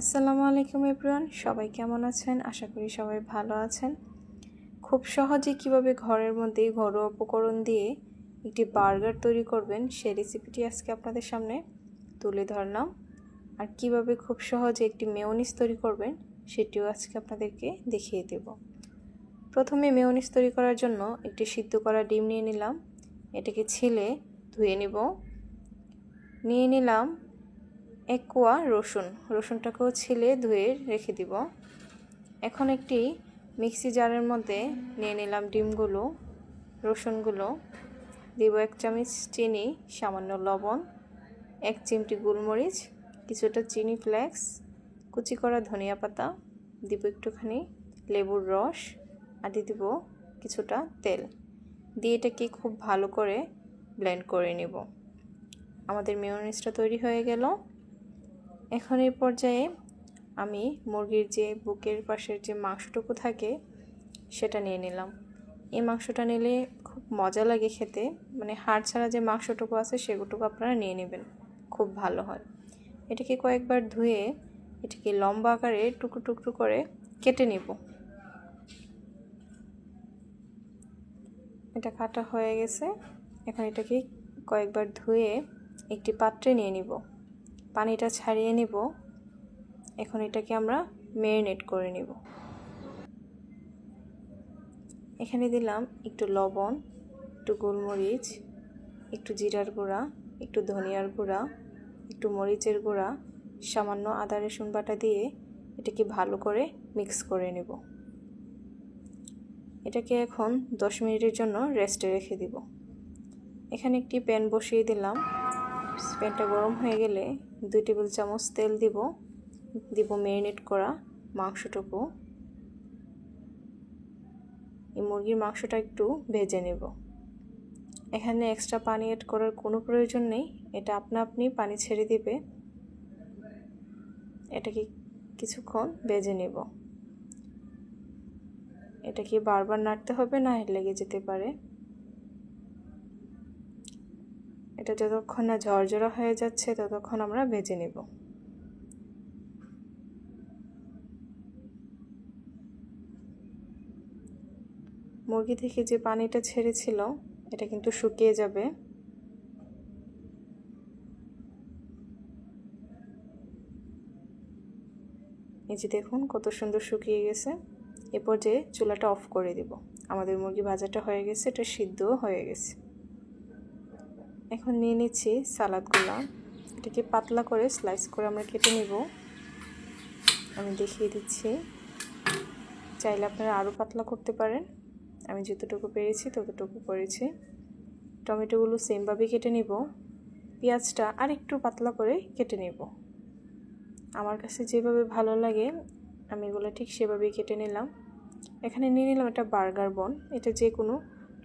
আসসালামু আলাইকুম এভরিওয়ান, সবাই কেমন আছেন? আশা করি সবাই ভালো আছেন। খুব সহজে কীভাবে ঘরের মধ্যে ঘরোয়া উপকরণ দিয়ে একটি বার্গার তৈরি করবেন, সেই রেসিপিটি আজকে আপনাদের সামনে তুলে ধরলাম। আর কীভাবে খুব সহজে একটি মেয়নিস তৈরি করবেন, সেটিও আজকে আপনাদেরকে দেখিয়ে দেব। প্রথমে মেয়নিস তৈরি করার জন্য একটি সিদ্ধ করা ডিম নিয়ে নিলাম। এটাকে ছিলে ধুয়ে নিব। নিয়ে নিলাম এক কোয়া রসুন। রসুনটাকেও ছিলে ধুয়ে রেখে দিব। এখন একটি মিক্সি জারের মধ্যে নিয়ে নিলাম ডিমগুলো, রসুনগুলো। দিব এক চামচ চিনি, সামান্য লবণ, এক চিমটি গোলমরিচ, কিছুটা চিনি ফ্লেক্স, কুচি করা ধনিয়া পাতা, দিব একটুখানি লেবুর রস, আর দিয়ে দিব কিছুটা তেল। দিয়ে এটাকে খুব ভালো করে ব্লেন্ড করে নেব। আমাদের মেয়নিসটা তৈরি হয়ে গেল। এখন এই পর্যায়ে আমি মুরগির যে বুকের পাশের যে মাংসটুকু থাকে, সেটা নিয়ে নিলাম। এই মাংসটা নিলে খুব মজা লাগে খেতে। মানে হাড় ছাড়া যে মাংসটুকু আছে, সেগুটুকু আপনারা নিয়ে নেবেন। খুব ভালো হয়। এটাকে কয়েকবার ধুয়ে এটাকে লম্বা আকারে টুকরো টুকরো করে কেটে নেব। এটা কাটা হয়ে গেছে। এখন এটাকে কয়েকবার ধুয়ে একটি পাত্রে নিয়ে নিব। পানিটা ছাড়িয়ে নিব। এখন এটাকে আমরা ম্যারিনেট করে নিব। এখানে দিলাম একটু লবণ, একটু গোলমরিচ, একটু জিরার গুঁড়া, একটু ধনিয়ার গুঁড়া, একটু মরিচের গুঁড়া, সামান্য আদা, রসুন বাটা দিয়ে এটাকে ভালো করে মিক্স করে নেব। এটাকে এখন দশ মিনিটের জন্য রেস্টে রেখে দিব। এখানে একটি প্যান বসিয়ে দিলাম। প্যানটা গরম হয়ে গেলে দুই টেবিল চামচ তেল দিব। দিব ম্যারিনেট করা মাংসটুকু। এই মুরগির মাংসটা একটু ভেজে নেব। এখানে এক্সট্রা পানি অ্যাড করার কোনো প্রয়োজন নেই। এটা আপনা আপনি পানি ছেড়ে দিবে। এটাকে কিছুক্ষণ ভেজে নেব। এটাকে বারবার নাড়তে হবে না লেগে যেতে পারে। এটা যতক্ষণ না ঝরঝরা হয়ে যাচ্ছে, ততক্ষণ আমরা ভেজে নেব। মুরগি থেকে যে পানিটা ছেড়েছিল, এটা কিন্তু শুকিয়ে যাবে। এই যে দেখুন, কত সুন্দর শুকিয়ে গেছে। এরপর যে চুলাটা অফ করে দেব। আমাদের মুরগি ভাজাটা হয়ে গেছে, এটা সিদ্ধও হয়ে গেছে। এখন নিয়ে নিচ্ছি সালাদগুলো। এটাকে পাতলা করে স্লাইস করে আমরা কেটে নেব। আমি দেখিয়ে দিচ্ছি। চাইলে আপনারা আরও পাতলা করতে পারেন। আমি যতটুকু পেরেছি ততটুকু করেছি। টমেটোগুলো সেমভাবে কেটে নেব। পেঁয়াজটা আর একটু পাতলা করে কেটে নেব। আমার কাছে যেভাবে ভালো লাগে, আমি এগুলো ঠিক সেভাবেই কেটে নিলাম। এখানে নিয়ে নিলাম একটা বার্গার বন। এটা যে কোনো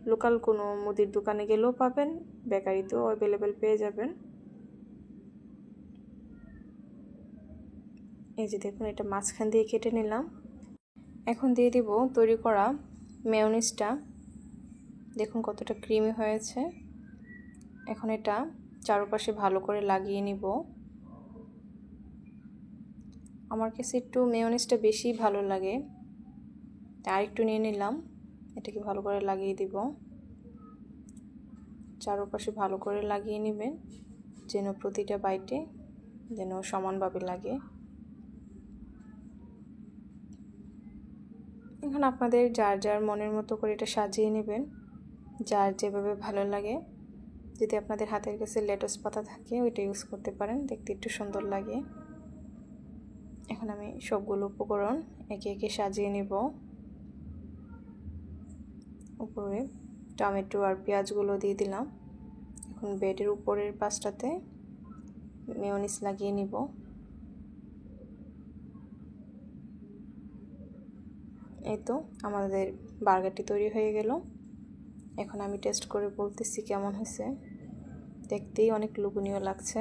লোকাল কোনো মুদির দোকানে গেলেও পাবেন, বেকারিতেও অ্যাভেলেবেল পেয়ে যাবেন। এই যে দেখুন, এটা মাঝখান দিয়ে কেটে নিলাম। এখন দিয়ে দিব তৈরি করা মেয়নিসটা দেখুন কতটা ক্রিমি হয়েছে। এখন এটা চারপাশে ভালো করে লাগিয়ে নিব। আমার কাছে একটু মেয়নিসটা বেশি ভালো লাগে। আর একটু নিয়ে নিলাম। এটাকে ভালো করে লাগিয়ে দিব। চারপাশে ভালো করে লাগিয়ে নেবেন, যেন প্রতিটা বাইটে যেন সমানভাবে লাগে। এখন আপনাদের যার যার মনের মতো করে এটা সাজিয়ে নেবেন, যার যেভাবে ভালো লাগে। যদি আপনাদের হাতের কাছে লেটস পাতা থাকে, ওইটা ইউজ করতে পারেন, দেখতে একটু সুন্দর লাগে। এখন আমি সবগুলো উপকরণ একে একে সাজিয়ে নেব। উপরে টমেটো আর পেঁয়াজগুলো দিয়ে দিলাম। এখন বেডের উপরের পাশটাতে মেয়নিস লাগিয়ে নিব। এই তো আমাদের বার্গারটি তৈরি হয়ে গেল। এখন আমি টেস্ট করে বলতেছি কেমন হয়েছে। দেখতেই অনেক লোভনীয় লাগছে।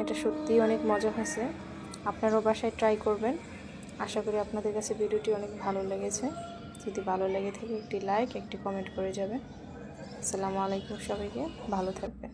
এটা সত্যিই অনেক মজা হয়েছে। আপনারাও বাসায় ট্রাই করবেন। আশা করি আপনাদের কাছে ভিডিওটি অনেক ভালো লেগেছে। যদি ভালো লেগে থাকে একটি লাইক একটি কমেন্ট করে যাবে আসসালামু আলাইকুম সবাইকে, ভালো থাকবেন।